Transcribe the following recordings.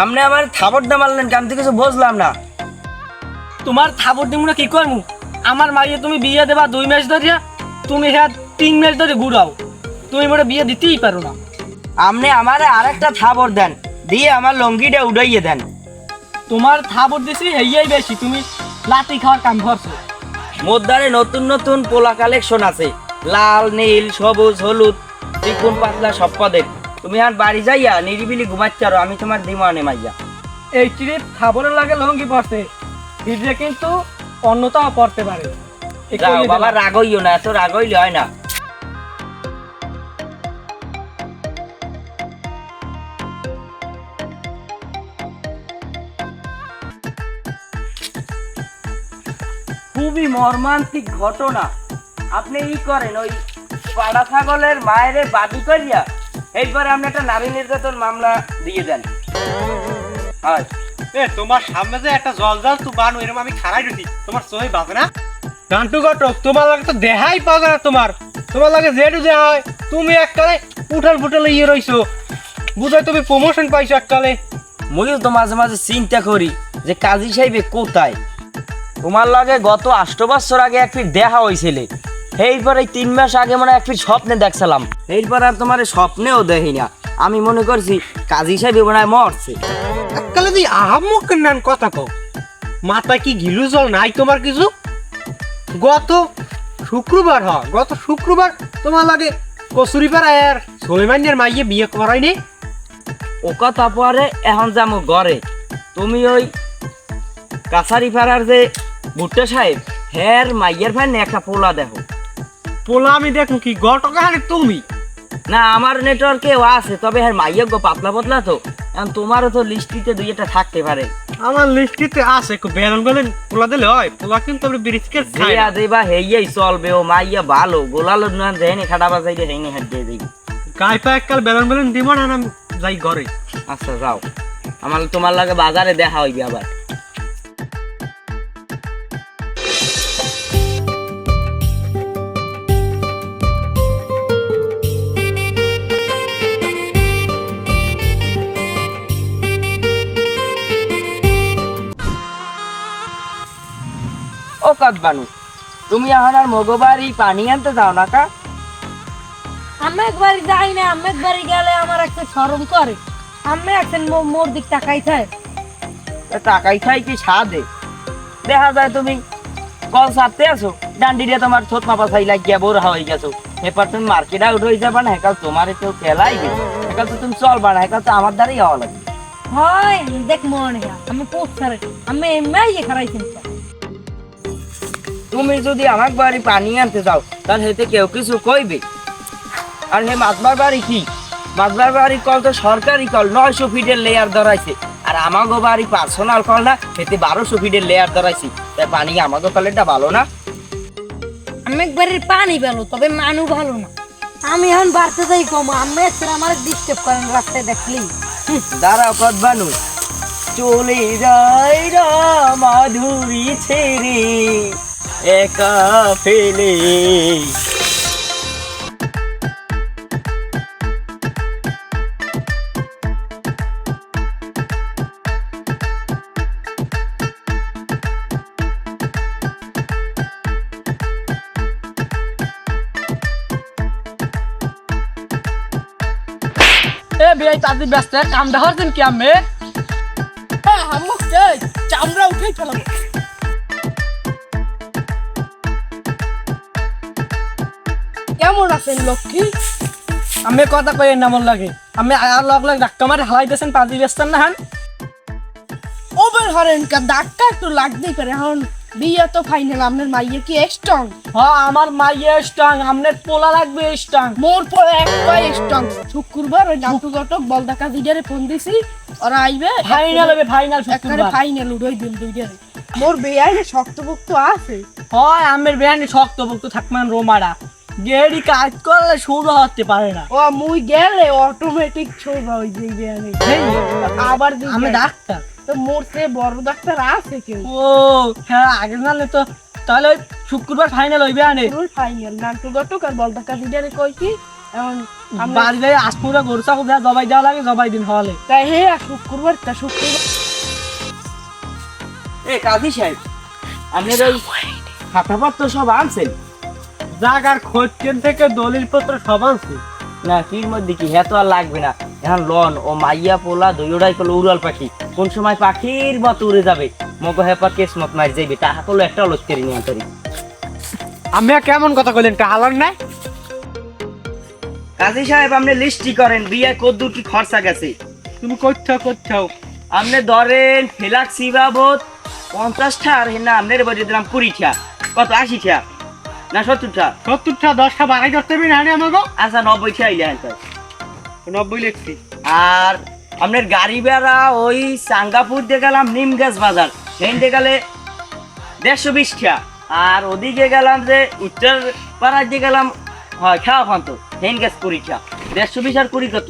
আপনি আমার থাবড়টা মারলেন কি? আমি তো কিছু বুঝলাম না। তোমার থাপড় দিমুনা কি করমু? আমার মাইয়ে তুমি বিয়ে দেবা দুই মাস ধরিয়া তুমি হ্যাঁ তিন মাস ধরে ঘুরাও। তুমি মোটে বিয়ে দিতেই পারো না। আপনি আমারে আরেকটা থাবড় দেন দিয়ে আমার লঙ্গিটা উড়াইয়ে দেন। তোমার থাপড় দিছি হেয়াই বেশি তুমি লাতি খাওয়ার কাম করছ। মোদ্দারে নতুন নতুন পোলা কালেকশন আছে। লাল নীল সবুজ হলুদ চিকুন পাতলা সব পদের তুমি আর বাড়ি যাইয়া নিরিবিলি ঘুমাচ্ছ আরও আমি তোমার দিমানে মাইয়া। এই চিড়ে থাপড়ের লাগে লঙ্গি পড়ছে দিদিরে কিন্তু অন্যতাও পড়তে পারে। যাও বাবা। রাগ হইও না এত রাগ হইলে হয় না। খুবই মর্মান্তিক ঘটনা। আপনি ই করেন ওই পাড়া ছাগলের মায়ের বাদি করিয়া এইবার আপনি একটা নারী নির্যাতন মামলা দিয়ে দেন। হয়। এ তোমার সামনে যে একটা জল জল তো বানো এরকম আমি খারাই রইছি তোমার সহি বাজে না? গটক তোমার লাগে তো দেহাই পাওয়া যায় না তোমার। তোমার লাগে যেটু দেহা হয় তুমি এককালে উঠাল ফুটাল ইয়ে রইছো। বুঝাই তুমি প্রমোশন পাইছো এককালে। ময়ও তো মাঝে মাঝে চিন্তা করি যে কাজী সাহেবে কোথায়? তোমার লাগে গত আষ্ট বছর আগে এক ফির দেখা হয়েছিল এইবার এই তিন মাস আগে মনে হয় এক স্বপ্নে দেখছিলাম। এইবার আর তোমার স্বপ্নেও দেখি না আমি মনে করছি কাজী সাহেব হয় মরছে। এককালে তুই আহাম্মক নান কথা কও। মাথায় কি ঘিলু জল নাই তোমার কিছু? গত শুক্রবার হ গত শুক্রবার তোমার লাগে কচুরিপাড়া আর সোলেমানের মাইয়ে বিয়ে করাইনি ও কথা পরে এখন যাব ঘরে। তুমি ওই কাছারি পাড়ার যে ভুট্টা সাহেব হ্যার মাইয়ের ভাই একটা পোলা দেখো। পোলা আমি দেখুন কি তুমি। না আমার নেটওয়ার্কেও আছে তবে হ্যাঁ মাইয়ের পাতলা পাতলা তো। এখন তোমারও তো লিস্টিতে দুই একটা থাকতে পারে। আমার লিস্টিতে আছে একটু বেলন বেলন পোলা দিলে হয়। পোলা কিন্তু আমরা খাই জিয়া দেবা হেইয়াই চলবে ও মাইয়া ভালো গোলালো না দেয়নি খাটা বাজাই দিয়ে হেইনি হাত দিয়ে দিই গায়ে পায়ে এককাল বেলন দিব না আমি যাই ঘরে। আচ্ছা যাও। আমার তোমার লাগে বাজারে দেখা হইবে আবার। ও কাকবানু তুমি এখন আর পানি আনতে যাও না কা? আমি একবার যাই না আমি একবার গেলে আমার একটা শরম করে। আমি একদিন মোর দিক তাকাই থাকে তা টাকাই খাই কি সাদে? দেখা যায় তুমি কল সারতে আছো ডান্ডি দিয়ে তোমার ছোট মাপা ছাই লাগিয়া বোর হয়ে গেছো। এরপর তুমি মার্কেট আউট হয়ে যাবা না হেকাল তোমার কেউ খেলাই হেকাল তো তুমি চলবা না হেকাল তো আমার দ্বারাই হওয়া লাগবে। হয় দেখ মনে আমি পোস্টারে আমি এমআই খারাইছি তুমি যদি আমার বাড়ি পানি আনতে যাও তাহলে হেতে কেউ কিছু কইবে। আর হে মাছবার বাড়ি কি? মাছবার বাড়ি কল তো সরকারি কল নয়শো ফিটের লেয়ার ধরাইছে। আর আমাগো বাড়ি পার্সোনাল কল না হেতে বারোশো ফিটের লেয়ার ধরাইছি। তাই পানি আমাগো কলেরটা ভালো না? আমি একবারের পানি ভালো তবে মানু ভালো না। আমি এখন বাড়তে যাই কম আমি আমার ডিস্টার্ব করেন রাস্তায় দেখলি। দাঁড়াও কত বানু। চলে যাই রা মাধুরী ছেড়ে। একা ফেলে এ বিয়াই তাদের ব্যস্ত কাম দেখাচ্ছেন কি আমি হ্যাঁ হাম্মক চামড়া উঠে ফেলাবো কেমন আছেন লক্ষ্মী? আমি কথা কই না মন লাগে। আমি আর লগ লগ ধাক্কা মারে হালাই দিয়েছেন পাঁচি ব্যস্ত না হান। ওভার হরেন কা ধাক্কা একটু লাগতেই পারে। এখন বিয়ে তো ফাইনাল আপনার মাইয়ে কি স্ট্রং হ্যাঁ আমার মাইয়ে স্ট্রং আমনের পোলা লাগবে স্ট্রং মোর পরে একটাই স্ট্রং শুক্রবার ওই নাটু গটক কাজিডারে ফোন দিছি ওরা আইবে। ফাইনাল হবে ফাইনাল শুক্রবার। ফাইনাল উড়ই দিন দুইটারে মোর বেয়াইনে শক্তপোক্ত আছে। হয় আমের বিরিয়ানি শক্ত ভক্ত থাকবেন রোমারা। গেড়ি কাজ করলে শুরু হতে পারে না। ও মুই গেলে অটোমেটিক ছোড়বা ওই যে বেয়াইনে আবার আমি ডাক্তার। তো মোর সে বড় ডাক্তার আছে কেউ? ও হ্যাঁ আগে জানলে তো তাহলে ওই শুক্রবার ফাইনাল হইবে আনে। ফাইনাল নাটু গটক আর বলদা কাজিডারে কই কি? এখন বাড়ি যাই আসমুরা গরু চাকু দেওয়া জবাই দেওয়া লাগে জবাই দিন হলে। তাই হে শুক্রবার তা শুক্রবার এ কাজী সাহেব আপনার ওই খাতাপত্র সব আনছেন? জাগার খোঁজকেন থেকে দলিল পত্র সব আনছি? না কির মধ্যে কি? হ্যাঁ তো আর লাগবে না। এখন লন ও মাইয়া পোলা দুইটাই কলো উড়াল পাখি। কোন সময় পাখির মতো উড়ে যাবে? মগো হেপা কেস মত মারি যাইবে? তা কলো একটা লস্করি নিয়ে আমি কেমন কথা কইলেন? টাহালার নাই? কাজী সাহেব আপনি লিস্টি করেন বিয়ে কদ্দুর কি খরচা গেছে? তুমি করছ করছ আপনি ধরেন ফেলাক্সি বাবদ পঞ্চাশটা আর না আপনার বাজে দিলাম কুড়িটা কত আশিটা না সত্তরটা। সত্তরটা দশটা বাড়াই করতে পারবি না আমাকে আচ্ছা নব্বইটা আইলে হ্যাঁ নব্বই লিখছি। আর আপনার গাড়ি ভাড়া ওই সাঙ্গাপুর দিয়ে গেলাম নিম গাছ বাজার। দিয়ে গেলে দেড়শো বিশটা। আর ওদিকে গেলাম যে উত্তর পাড়ার দিয়ে গেলাম হয় খাওয়া ফান্ত হেন গ্যাস কুড়িটা। দেড়শো বিশ আর কুড়ি কত?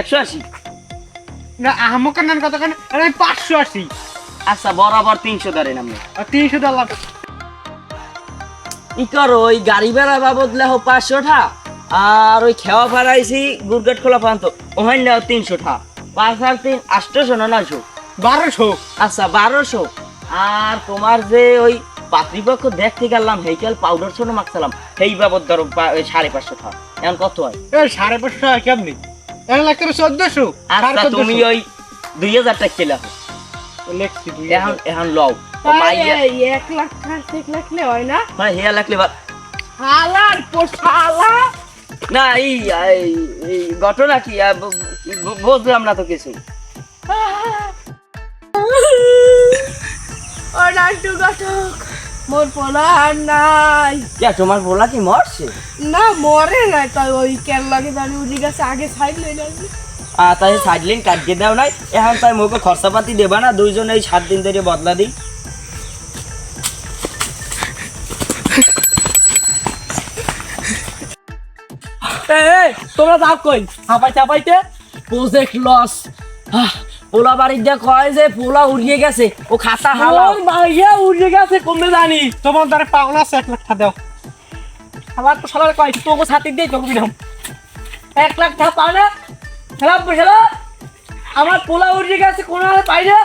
একশো আশি। না আমাকে নেন কত কেন? পাঁচশো আশি। আচ্ছা বরাবর তিনশো ধরেন আপনি। তিনশো ডলার ই করো ওই গাড়ি ভাড়া বাবদ লেহ পাঁচশোটা আর ওই খেওয়া ফাড়াইছি গুরগেট খোলা পান্ত ওখানে নেও তিনশোটা পাঁচ আর তিন আটশোশো না নয়শো? বারোশো। আচ্ছা বারোশো। আর তোমার যে ওই পাতৃপক্ষ দেখতে গেলাম হেইকাল পাউডার ছোট মাখছিলাম সেই বাবদ ধরো সাড়ে পাঁচশো টাকা এখন কত হয়? সাড়ে পাঁচশো টাকা কেমনি? এক লাখ করে চোদ্দশো? আচ্ছা তুমি ওই দুই হাজার টাকা খেলে এখন এখন লও। এক লাখ খাস এক লাখ লে হয় না? লাগলে বা- হালার পোষালা না এই এই- এই ঘটনা কি? আহ, ব- ব- বুঝলাম না তো কিছু। ও নাটু ঘটক মোর পোলা আর নাই। কে তোমার বলা কি মরছে? না মরে নাই তাই ওই উঠে গেছে আগে সাইড লই লাগবে আহ তাই সাইডলিন কাটিয়ে দাও নাই। এখন তাই মুখে খরচাপাতি দেবা না দুইজন এই সাত দিন ধরে বদলা দিই। তোমরা যাও কই? হাঁপাই চাপাইতে। প্রজেক্ট লস পোলা বাড়ির দিয়ে কয় যে পোলা উড়িয়ে গেছে, ও খাতা আমার মাইয়া উঠে গেছে কমবে জানি। তোমার দ্বারা পাওনা আছে, এক লাখ টাকা দাও। আমার তো সবার কয়, তোকে ছাতি দিয়ে তোকে দিলাম। এক লাখ টাকা পাও না খেলাম। খেলা আমার পোলা উঠে গেছে, কোনো পাই না।